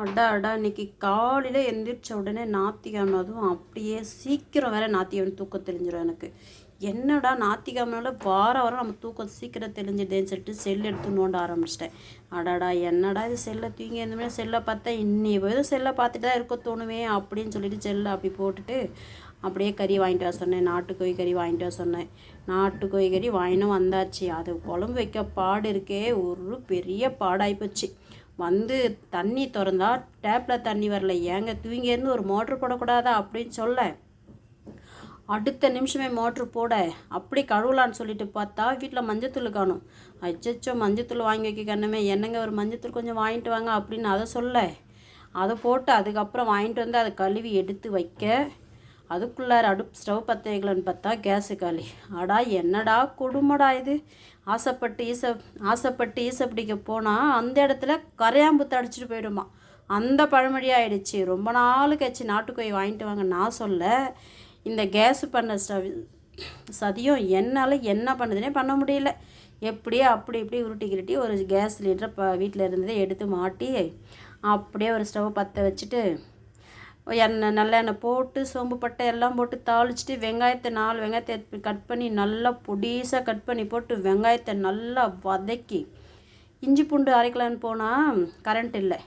அடா அடா இன்னைக்கு காலையில் எந்திரிச்ச உடனே நாத்திகம் அதுவும் அப்படியே சீக்கிரம் வேற நாத்திகம் தூக்கம் தெளிஞ்சிடும் எனக்கு. என்னடா நாத்திகம்னால வார வாரம் நம்ம தூக்கம் சீக்கிரம் தெளிஞ்சிட்டேன்னு சொல்லிட்டு செல் எடுத்து நோண்ட ஆரம்பிச்சிட்டேன். அடாடா என்னடா இது செல்லை தூங்கி இருந்தமே செல்லை பார்த்தா இன்னி போதும் செல்லை பார்த்துட்டு தான் இருக்க தோணுமே அப்படின்னு சொல்லிட்டு செல்லை அப்படி போட்டுட்டு அப்படியே கறி வாங்கிட்டு வர சொன்னேன். நாட்டுக்கோழி கறி வாங்கிட்டு வர சொன்னேன். நாட்டுக்கோழி கறி வாங்கினும் வந்தாச்சு. அது குழம்பு வைக்க பாடு இருக்கே. ஒரு பெரிய பாடாயிப்போச்சு வந்து தண்ணி திறந்தா டேப்பில் தண்ணி வரல. ஏங்க தூங்கியிருந்து ஒரு மோட்ரு போடக்கூடாதா அப்படின்னு சொல்ல. அடுத்த நிமிஷமே மோட்ரு போட. அப்படி கழுவலான்னு சொல்லிட்டு பார்த்தா வீட்டில் மஞ்சத்தூள் காணும். அச்சச்சோ மஞ்சத்தூள் வாங்கி வைக்க கண்ணுமே. என்னங்க ஒரு மஞ்சத்தூள் கொஞ்சம் வாங்கிட்டு வாங்க அப்படின்னு அதை சொல்ல. அதை போட்டு அதுக்கப்புறம் வாங்கிட்டு வந்து அதை கழுவி எடுத்து வைக்க. அதுக்குள்ளார அடுப்பு ஸ்டவ் பற்ற வைக்கலான்னு பார்த்தா கேஸு காலி. அடா என்னடா கொடுமடா இது? ஆசைப்பட்டு ஈச ஆசைப்பட்டு ஈச பிடிக்க போனால் அந்த இடத்துல கரையாம்புத்து அடிச்சிட்டு போயிடுமா. அந்த பழமொழியாக ஆயிடுச்சு. ரொம்ப நாள் கழிச்சு நாட்டுக்கோய் வாங்கிட்டு வாங்க நான் சொல்ல இந்த கேஸு பண்ண ஸ்டவ் சதியம் என்னால் என்ன பண்ணுதுன்னே பண்ண முடியல. எப்படியோ அப்படி இப்படி உருட்டி கிருட்டி ஒரு கேஸ் லிட்டரை ப வீட்டில் இருந்ததை எடுத்து மாட்டி அப்படியே ஒரு ஸ்டவ் பற்ற வச்சுட்டு எண்ணெய் நல்லெண்ணெய் போட்டு சோம்பு பட்டை எல்லாம் போட்டு தாளிச்சிட்டு வெங்காயத்தை நாலு வெங்காயத்தை கட் பண்ணி நல்லா பொடிசாக கட் பண்ணி போட்டு வெங்காயத்தை நல்லா வதக்கி இஞ்சி பூண்டு அரைக்கலான்னு போனால் கரண்ட் இல்லை.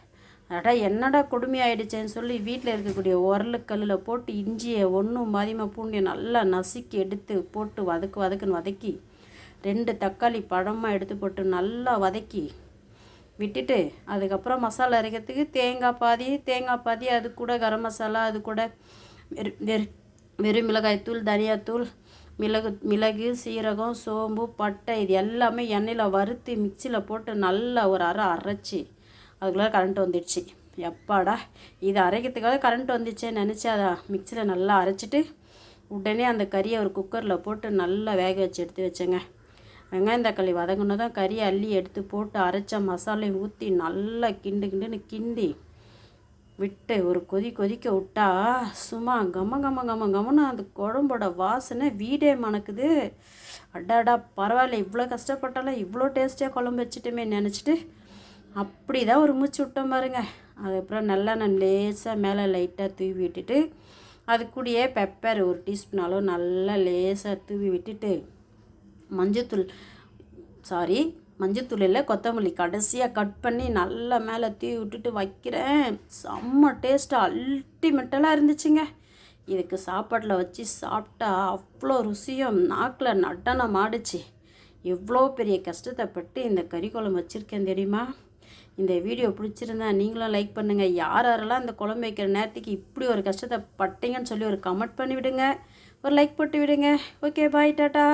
அடா என்னடா கொடுமையாயிடுச்சேன்னு சொல்லி வீட்டில் இருக்கக்கூடிய உரலு கல்லில் போட்டு இஞ்சியை ஒன்றும் மதியமாக பூண்டியை நல்லா நசுக்கி எடுத்து போட்டு வதக்கு வதக்குன்னு வதக்கி ரெண்டு தக்காளி பழமாக எடுத்து போட்டு நல்லா வதக்கி விட்டுட்டு அதுக்கப்புறம் மசாலா அரைக்கிறதுக்கு தேங்காய் பாதி தேங்காய் பாதி அது கூட கரம் மசாலா அது கூட வெறு வெறு வெறும் மிளகாய்த்தூள் தனியாத்தூள் மிளகு மிளகு சீரகம் சோம்பு பட்டை இது எல்லாமே எண்ணெயில் வறுத்து மிக்சியில் போட்டு நல்லா ஒரு அரை அரைச்சி அதுக்குள்ளே கரண்ட் வந்துடுச்சு. எப்பாடா இது அரைக்கிறதுக்காக கரண்ட் வந்துச்சேன்னு நினச்சி அதை மிக்சியில் நல்லா அரைச்சிட்டு உடனே அந்த கறியை ஒரு குக்கரில் போட்டு நல்லா வேக வச்சு எடுத்து வச்சேங்க. வெங்காயம் தக்காளி வதங்கினதும் கறி அள்ளி எடுத்து போட்டு அரைச்ச மசாலையும் ஊற்றி நல்லா கிண்டு கிண்டுன்னு கிண்டி விட்டு ஒரு கொதி கொதிக்க விட்டா சும்மா கம கம கம கமன்னு அந்த குழம்போட வாசனை வீடே மணக்குது. அடாடா பரவாயில்ல இவ்வளோ கஷ்டப்பட்டாலும் இவ்வளோ டேஸ்டியாக குழம்பு வச்சுட்டுமே நினச்சிட்டு அப்படி தான் ஒரு மூச்சு விட்டோம் பாருங்க. அதுக்கப்புறம் நல்லா நான் லேசாக மேலே லைட்டாக தூவி விட்டுட்டு அது கூடயே பெப்பர் ஒரு டீஸ்பூன் அளவு நல்லா லேசாக தூவி விட்டுட்டு மஞ்சத்தூள் சாரி மஞ்சத்தூள் இல்லை கொத்தமல்லி கடைசியாக கட் பண்ணி நல்லா மேலே தீ விட்டுட்டு வைக்கிறேன். செம்ம டேஸ்ட்டு அல்டிமேட்டலாக இருந்துச்சுங்க. இதுக்கு சாப்பாட்டில் வச்சு சாப்பிட்டா அவ்வளோ ருசியும் நாக்கில் நடனம் ஆடிச்சு. எவ்வளோ பெரிய கஷ்டத்தை பட்டு இந்த கறி குழம்பு வச்சுருக்கேன் தெரியுமா? இந்த வீடியோ பிடிச்சிருந்தா நீங்களும் லைக் பண்ணுங்கள் யார் யாரெல்லாம் இந்த குழம்பு வைக்கிற நேரத்துக்கு இப்படி ஒரு கஷ்டத்தை பட்டீங்கன்னு சொல்லி ஒரு கமெண்ட் பண்ணி விடுங்க ஒரு லைக் போட்டு விடுங்க. Okay bye tata